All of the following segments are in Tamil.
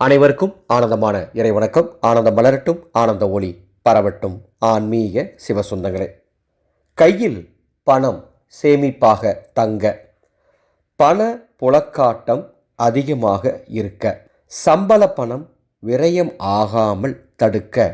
அனைவருக்கும் ஆனந்தமான இறை வணக்கம். ஆனந்தம் மலரட்டும் ஆனந்த ஒளி பரவட்டும். ஆன்மீக சிவசுந்தங்களே. கையில் பணம் சேமிப்பாக தங்க பண புழக்காட்டம் அதிகமாக இருக்க சம்பள பணம் விரயம் ஆகாமல் தடுக்க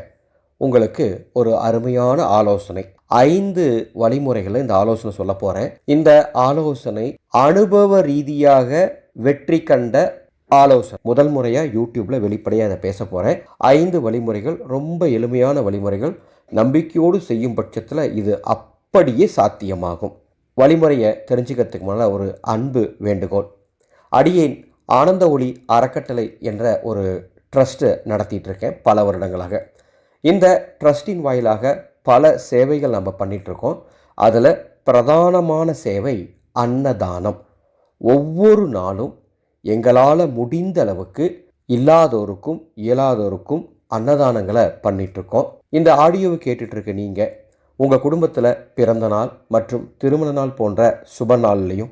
உங்களுக்கு ஒரு அருமையான ஆலோசனை. ஐந்து வழிமுறைகளை இந்த ஆலோசனை சொல்ல போகிறேன் இந்த ஆலோசனை அனுபவ ரீதியாக வெற்றி கண்ட ஆலோசனை. முதல் முறையாக யூடியூப்பில் வெளிப்படையாக அதை பேச போகிறேன் ஐந்து வழிமுறைகள் ரொம்ப எளிமையான வழிமுறைகள். நம்பிக்கையோடு செய்யும் பட்சத்தில் இது அப்படியே சாத்தியமாகும். வழிமுறையை தெரிஞ்சுக்கிறதுக்கு முன்னால் ஒரு அன்பு வேண்டுகோள். அடியேன் ஆனந்த ஒளி அறக்கட்டளை என்ற ஒரு ட்ரஸ்ட்டு நடத்திட்டு இருக்கேன் பல வருடங்களாக. இந்த ட்ரஸ்டின் வாயிலாக பல சேவைகள் நம்ம பண்ணிகிட்ருக்கோம் அதில் பிரதானமான சேவை அன்னதானம். ஒவ்வொரு நாளும் எங்களால் முடிந்த அளவுக்கு இல்லாதோருக்கும் இயலாதோருக்கும் அன்னதானங்களை பண்ணிகிட்ருக்கோம் இந்த ஆடியோவை கேட்டுட்ருக்க நீங்கள் உங்கள் குடும்பத்தில் பிறந்த நாள் மற்றும் திருமண நாள் போன்ற சுப நாள்லையும்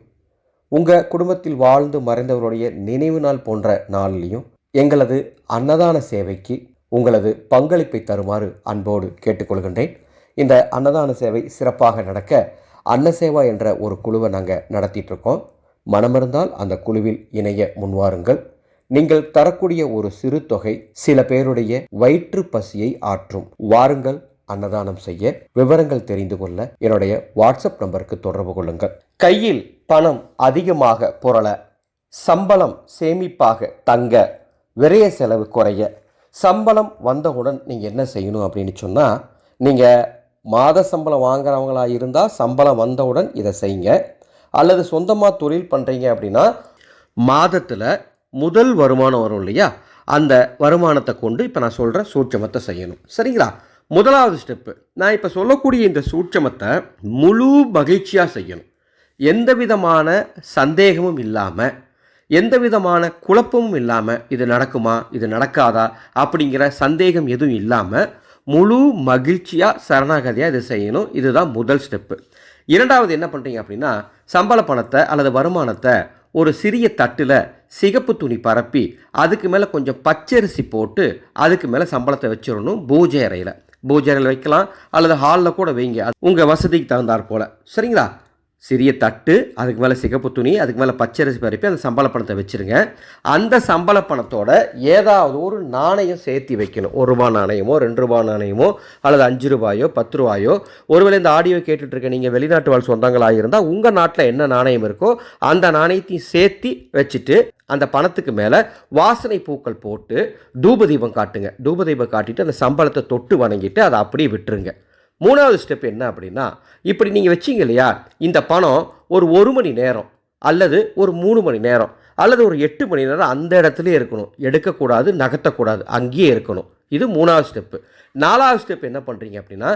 உங்கள் குடும்பத்தில் வாழ்ந்து மறைந்தவருடைய நினைவு நாள் போன்ற நாள்லையும் எங்களது அன்னதான சேவைக்கு உங்களது பங்களிப்பை தருமாறு அன்போடு கேட்டுக்கொள்கின்றேன். இந்த அன்னதான சேவை சிறப்பாக நடக்க அன்னசேவா என்ற ஒரு குழுவை நாங்கள் நடத்திட்டு இருக்கோம் மனமிருந்தால் அந்த குழுவில் இணைய முன்வாருங்கள். நீங்கள் தரக்கூடிய ஒரு சிறு தொகை சில பேருடைய வயிற்று பசியை ஆற்றும். வாருங்கள் அன்னதானம் செய்ய. விவரங்கள் தெரிந்து கொள்ள என்னுடைய வாட்ஸ்அப் நம்பருக்கு தொடர்பு கொள்ளுங்கள். கையில் பணம் அதிகமாக புரள சம்பளம் சேமிப்பாக தங்க விரைய செலவு குறைய சம்பளம் வந்தவுடன் நீங்கள் என்ன செய்யணும் அப்படின்னு சொன்னால் நீங்கள் மாத சம்பளம் வாங்குறவங்களாக இருந்தால் சம்பளம் வந்தவுடன் இதை செய்யுங்க. அல்லது சொந்தமாக தொழில் பண்ணுறீங்க அப்படின்னா மாதத்தில் முதல் வருமானம் வரும் இல்லையா? அந்த வருமானத்தை கொண்டு இப்போ நான் சொல்கிற சூட்சமத்தை செய்யணும். சரிங்களா? முதலாவது ஸ்டெப்பு நான் இப்போ சொல்லக்கூடிய இந்த சூட்சமத்தை முழு மகிழ்ச்சியாக செய்யணும். எந்த விதமான சந்தேகமும் இல்லாமல் எந்த விதமான குழப்பமும் இல்லாமல் இது நடக்குமா இது நடக்காதா அப்படிங்கிற சந்தேகம் எதுவும் இல்லாமல் முழு மகிழ்ச்சியாக சரணாகதியாக இதை செய்யணும். இதுதான் முதல் ஸ்டெப்பு இரண்டாவது என்ன பண்ணுறீங்க அப்படின்னா சம்பள பணத்தை அல்லது வருமானத்தை ஒரு சிறிய தட்டில் சிகப்பு துணி பரப்பி அதுக்கு மேலே கொஞ்சம் பச்சரிசி போட்டு அதுக்கு மேலே சம்பளத்தை வச்சிடணும் பூஜை அறையில். பூஜை அறையில் வைக்கலாம் அல்லது ஹாலில் கூட வைங்க. உங்கள் வசதிக்கு தகுந்தாற் போல். சரிங்களா? சிறிய தட்டு அதுக்கு மேலே சிகப்பு துணி அதுக்கு மேலே பச்சரிசி பருப்பி அந்த சம்பள பணத்தை வச்சுருங்க. அந்த சம்பள பணத்தோட ஏதாவது ஒரு நாணயம் சேர்த்து வைக்கணும். ஒரு ரூபா நாணயமோ ரெண்டு ரூபா நாணயமோ அல்லது அஞ்சு ரூபாயோ பத்து ரூபாயோ. ஒருவேளை இந்த ஆடியோ கேட்டுட்ருக்க நீங்கள் வெளிநாட்டு வாழ் சொந்தங்களாக இருந்தால் உங்கள் நாட்டில் என்ன நாணயம் இருக்கோ அந்த நாணயத்தையும் சேர்த்து வச்சுட்டு அந்த பணத்துக்கு மேலே வாசனை பூக்கள் போட்டு தூபதீபம் காட்டுங்க. தூபதீபம் காட்டிட்டு அந்த சம்பளத்தை தொட்டு வணங்கிட்டு அதை அப்படியே விட்டுருங்க. மூணாவது ஸ்டெப் என்ன அப்படின்னா இப்படி நீங்கள் வச்சிங்க இல்லையா இந்த பணம் ஒரு ஒரு மணி நேரம் அல்லது ஒரு மூணு மணி நேரம் அல்லது ஒரு எட்டு மணி நேரம் அந்த இடத்துலயே இருக்கணும். எடுக்கக்கூடாது நகர்த்தக்கூடாது அங்கேயே இருக்கணும். இது மூணாவது ஸ்டெப்பு நாலாவது ஸ்டெப் என்ன பண்ணுறீங்க அப்படின்னா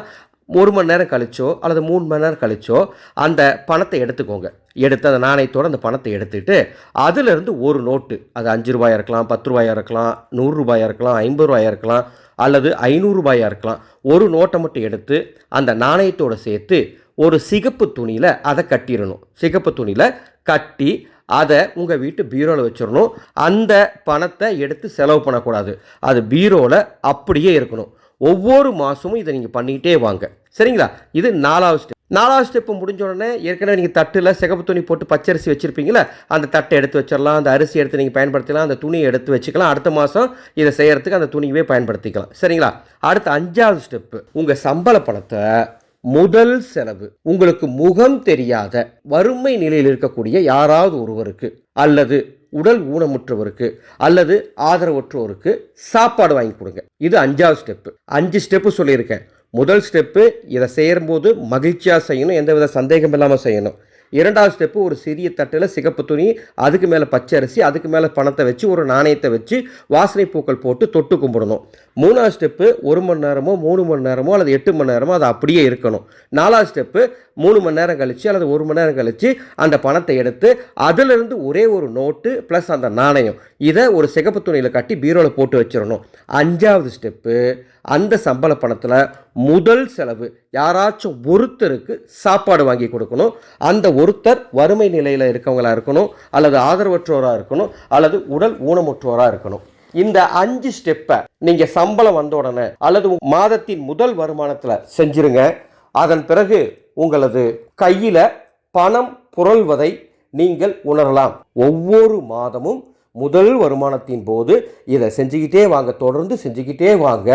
ஒரு மணி நேரம் கழிச்சோ அல்லது மூணு மணி நேரம் கழிச்சோ அந்த பணத்தை எடுத்துக்கோங்க. எடுத்து அந்த நாணயத்தோடு அந்த பணத்தை எடுத்துட்டு அதிலிருந்து ஒரு நோட்டு அது அஞ்சு ரூபாயாக இருக்கலாம் பத்து ரூபாயாக இருக்கலாம் நூறு ரூபாயாக இருக்கலாம் ஐம்பது ரூபாயாக இருக்கலாம் அல்லது ஐநூறு ரூபாயாக இருக்கலாம். ஒரு நோட்டை மட்டும் எடுத்து அந்த நாணயத்தோடு சேர்த்து ஒரு சிகப்பு துணியில் அதை கட்டிடணும். சிகப்பு துணியில் கட்டி அதை உங்கள் வீட்டு பீரோவில் வச்சிடணும். அந்த பணத்தை எடுத்து செலவு பண்ணக்கூடாது. அது பீரோவில் அப்படியே இருக்கணும். ஒவ்வொரு மாதமும் இதை நீங்கள் பண்ணிக்கிட்டே வாங்க. சரிங்களா? இது நாலாவது ஸ்டெப். நாலாவது ஸ்டெப்பு முடிஞ்ச உடனே ஏற்கனவே நீங்கள் தட்டில் சிகப்பு துணி போட்டு பச்சரிசி வச்சுருப்பீங்களா அந்த தட்டை எடுத்து வச்சிடலாம் அந்த அரிசி எடுத்து நீங்கள் பயன்படுத்திக்கலாம் அந்த துணியை எடுத்து வச்சுக்கலாம். அடுத்த மாதம் இதை செய்கிறதுக்கு அந்த துணியவே பயன்படுத்திக்கலாம். சரிங்களா? அடுத்த அஞ்சாவது ஸ்டெப்பு உங்கள் சம்பள பணத்தை முதல் செலவு. உங்களுக்கு முகம் தெரியாத வறுமை நிலையில் இருக்கக்கூடிய யாராவது ஒருவருக்கு அல்லது உடல் ஊனமுற்றவருக்கு அல்லது ஆதரவற்றோருக்கு சாப்பாடு வாங்கி கொடுங்க. இது அஞ்சாவது ஸ்டெப்பு அஞ்சு ஸ்டெப்பு சொல்லியிருக்கேன். முதல் ஸ்டெப்பு இதை செய்யும்போது மகிழ்ச்சியாக செய்யணும் எந்தவித சந்தேகம் இல்லாமல் செய்யணும். இரண்டாவது ஸ்டெப்பு ஒரு சிறிய தட்டில் சிகப்பு துணி அதுக்கு மேலே பச்சை அரிசி அதுக்கு மேலே பணத்தை வச்சு ஒரு நாணயத்தை வச்சு வாசனை பூக்கள் போட்டு தொட்டு கும்பிடணும். மூணாவது ஸ்டெப்பு ஒரு மணி நேரமோ மூணு மணி நேரமோ அல்லது எட்டு மணி நேரமோ அது அப்படியே இருக்கணும். நாலாவது ஸ்டெப்பு மூணு மணி நேரம் கழித்து அல்லது ஒரு மணி நேரம் கழித்து அந்த பணத்தை எடுத்து அதிலிருந்து ஒரே ஒரு நோட்டு ப்ளஸ் அந்த நாணயம். இதை ஒரு சிகப்பு துணியில் கட்டி பீரோவில் போட்டு வச்சிடணும். அஞ்சாவது ஸ்டெப்பு அந்த சம்பள பணத்தில் முதல் செலவு யாராச்சும் ஒருத்தருக்கு சாப்பாடு வாங்கி கொடுக்கணும். அந்த ஒருத்தர் வறுமை நிலையில் இருக்கவங்களாக இருக்கணும் அல்லது ஆதரவற்றோராக இருக்கணும் அல்லது உடல் ஊனமுற்றோராக இருக்கணும். இந்த அஞ்சு ஸ்டெப்பை நீங்க சம்பளம் வந்த உடனே அல்லது மாதத்தின் முதல் வருமானத்தில் செஞ்சிருங்க. அதன் பிறகு உங்களது கையில பணம் புரள்வதை நீங்கள் உணரலாம். ஒவ்வொரு மாதமும் முதல் வருமானத்தின் போது இதை செஞ்சுக்கிட்டே வாங்க தொடர்ந்து செஞ்சுக்கிட்டே வாங்க.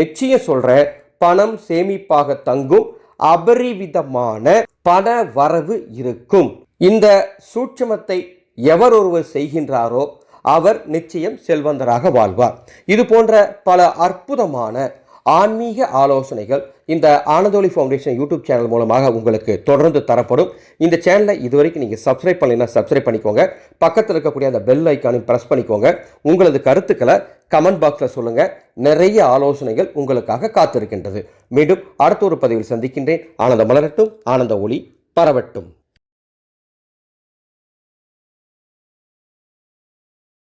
நிச்சயம் சொல்றேன் பணம் சேமிப்பாக தங்கும் அபரிவிதமான பண வரவு இருக்கும். இந்த சூட்சமத்தை எவர் ஒருவர் செய்கின்றாரோ அவர் நிச்சயம் செல்வந்தராக வாழ்வார். இது போன்ற பல அற்புதமான ஆன்மீக ஆலோசனைகள் இந்த ஆனந்தோலி ஃபவுண்டேஷன் யூடியூப் சேனல் மூலமாக உங்களுக்கு தொடர்ந்து தரப்படும். இந்த சேனலை இதுவரைக்கும் நீங்கள் சப்ஸ்கிரைப் பண்ணலைன்னா சப்ஸ்கிரைப் பண்ணிக்கோங்க. பக்கத்தில் இருக்கக்கூடிய அந்த பெல் ஐக்கானையும் ப்ரெஸ் பண்ணிக்கோங்க. உங்களது கருத்துக்களை கமெண்ட் பாக்ஸில் சொல்லுங்கள் நிறைய ஆலோசனைகள் உங்களுக்காக காத்திருக்கின்றது. மீண்டும் அடுத்த ஒரு பதிவில் சந்திக்கின்றேன். ஆனந்த மலரட்டும். ஆனந்த ஒளி பரவட்டும்.